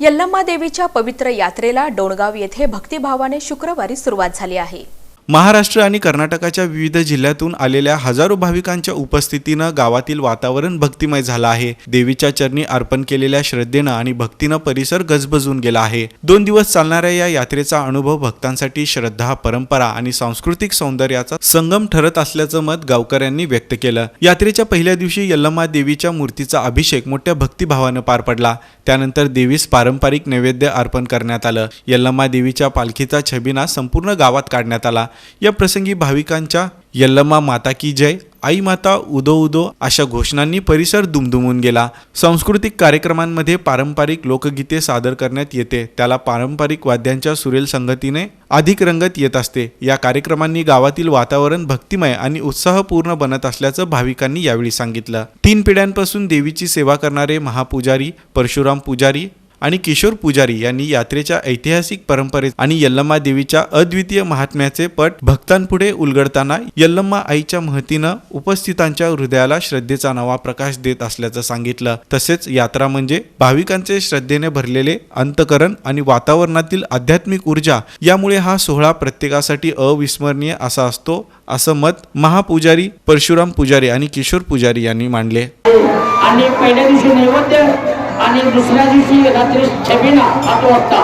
यल्लम्मा देवीच्या पवित्र यात्रेला डोणगाव येथे भक्तिभावाने शुक्रवारी सुरुवात झाली आहे. महाराष्ट्र आणि कर्नाटकाच्या विविध जिल्ह्यातून आलेल्या हजारो भाविकांच्या उपस्थितीनं गावातील वातावरण भक्तिमय झालं आहे. देवीच्या चरणी अर्पण केलेल्या श्रद्धेनं आणि भक्तीनं परिसर गजबजून गेला आहे. दोन दिवस चालणाऱ्या या यात्रेचा अनुभव भक्तांसाठी श्रद्धा परंपरा आणि सांस्कृतिक सौंदर्याचा संगम ठरत असल्याचं मत गावकऱ्यांनी व्यक्त केलं. यात्रेच्या पहिल्या दिवशी यल्लम्मा देवीच्या मूर्तीचा अभिषेक मोठ्या भक्तिभावानं पार पडला. त्यानंतर देवीस पारंपरिक नैवेद्य अर्पण करण्यात आलं. यल्लम्मा देवीच्या पालखीचा छबिना संपूर्ण गावात काढण्यात आला. या प्रसंगी भाविकांच्या यल्लम्मा माता की जय आई माता उदो उदो अशा घोषणांनी परिसर दुमदुमून गेला. सांस्कृतिक कार्यक्रमांमध्ये पारंपरिक लोकगीते सादर करण्यात येते. त्याला पारंपरिक वाद्यांच्या सुरेल संगतीने अधिक रंगत येत असते. या कार्यक्रमांनी गावातील वातावरण भक्तिमय आणि उत्साहपूर्ण बनत असल्याचं भाविकांनी यावेळी सांगितलं. तीन पिढ्यांपासून देवीची सेवा करणारे महापुजारी परशुराम पुजारी आणि किशोर पुजारी यांनी यात्रेच्या ऐतिहासिक परंपरेत आणि यल्लम्मा देवीच्या अद्वितीय महात्म्याचे पट भक्तांपुढे उलगडताना यल्लम्मा आईच्या महतीनं उपस्थितांच्या हृदयाला श्रद्धेचा नवा प्रकाश देत असल्याचं सांगितलं. तसेच यात्रा म्हणजे भाविकांचे श्रद्धेने भरलेले अंतकरण आणि वातावरणातील आध्यात्मिक ऊर्जा यामुळे हा सोहळा प्रत्येकासाठी अविस्मरणीय असा असतो असं मत महापुजारी परशुराम पुजारी आणि किशोर पुजारी यांनी मांडले. आणि पहिल्या दिवशी नैवेद्य आणि दुसऱ्या दिवशी रात्री छबिना आठ वाजता.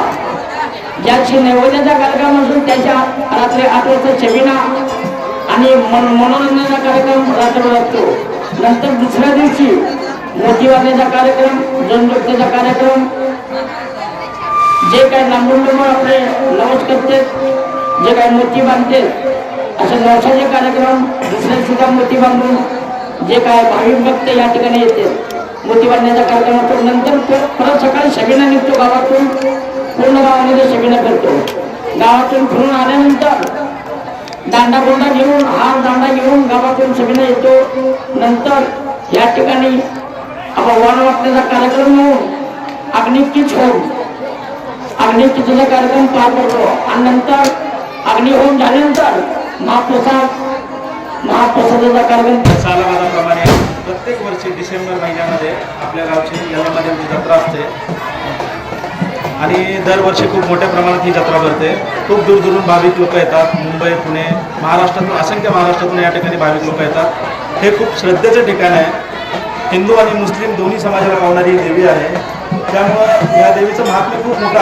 ज्याची नैवेद्याचा कार्यक्रम असून त्याच्या रात्री आठ वाजता छबिना आणि मन मनोरंजनाचा कार्यक्रम रात्रभर असतो. नंतर दुसऱ्या दिवशी मोठी वाजण्याचा कार्यक्रम जनजोगतेचा कार्यक्रम. जे काही लांबून आपले नवस करते जे काय मोठी बांधते असे नवसाचे कार्यक्रम दुसऱ्या सुद्धा मोठी बांधून जे काय भाविक भक्त या ठिकाणी येते मोती बांधण्याचा कार्यक्रम होतो नंतर परत सकाळी शबिना निघतो गावातून. पूर्ण गावामध्ये सगळ्यांना करतो. गावातून फिरून आल्यानंतर दांडा गोंडा घेऊन हार दांडा घेऊन गावातून शबिना येतो. नंतर या ठिकाणी वाण वाटण्याचा कार्यक्रम होऊन अग्निकीच होऊन अग्निकीचा कार्यक्रम पार पडतो. आणि नंतर अग्नी होऊन झाल्यानंतर महाप्रसाद महाप्रसादाचा कार्यक्रम. सालाबादाप्रमाणे प्रत्येक वर्षी डिसेंबर महिन्यामध्ये आपल्या गावची यल्लामादेवीची जत्रा असते आणि दरवर्षी खूप मोठ्या प्रमाणात ही जत्रा भरते. खूप दूरदूरून भाविक लोक येतात मुंबई पुणे महाराष्ट्रातून असंख्य महाराष्ट्रातून या ठिकाणी भाविक लोक येतात. हे खूप श्रद्धेचं ठिकाण आहे. हिंदू आणि मुस्लिम दोन्ही समाजाला पावणारी ही देवी आहे. त्यामुळं या देवीचं महात्म्य खूप मोठं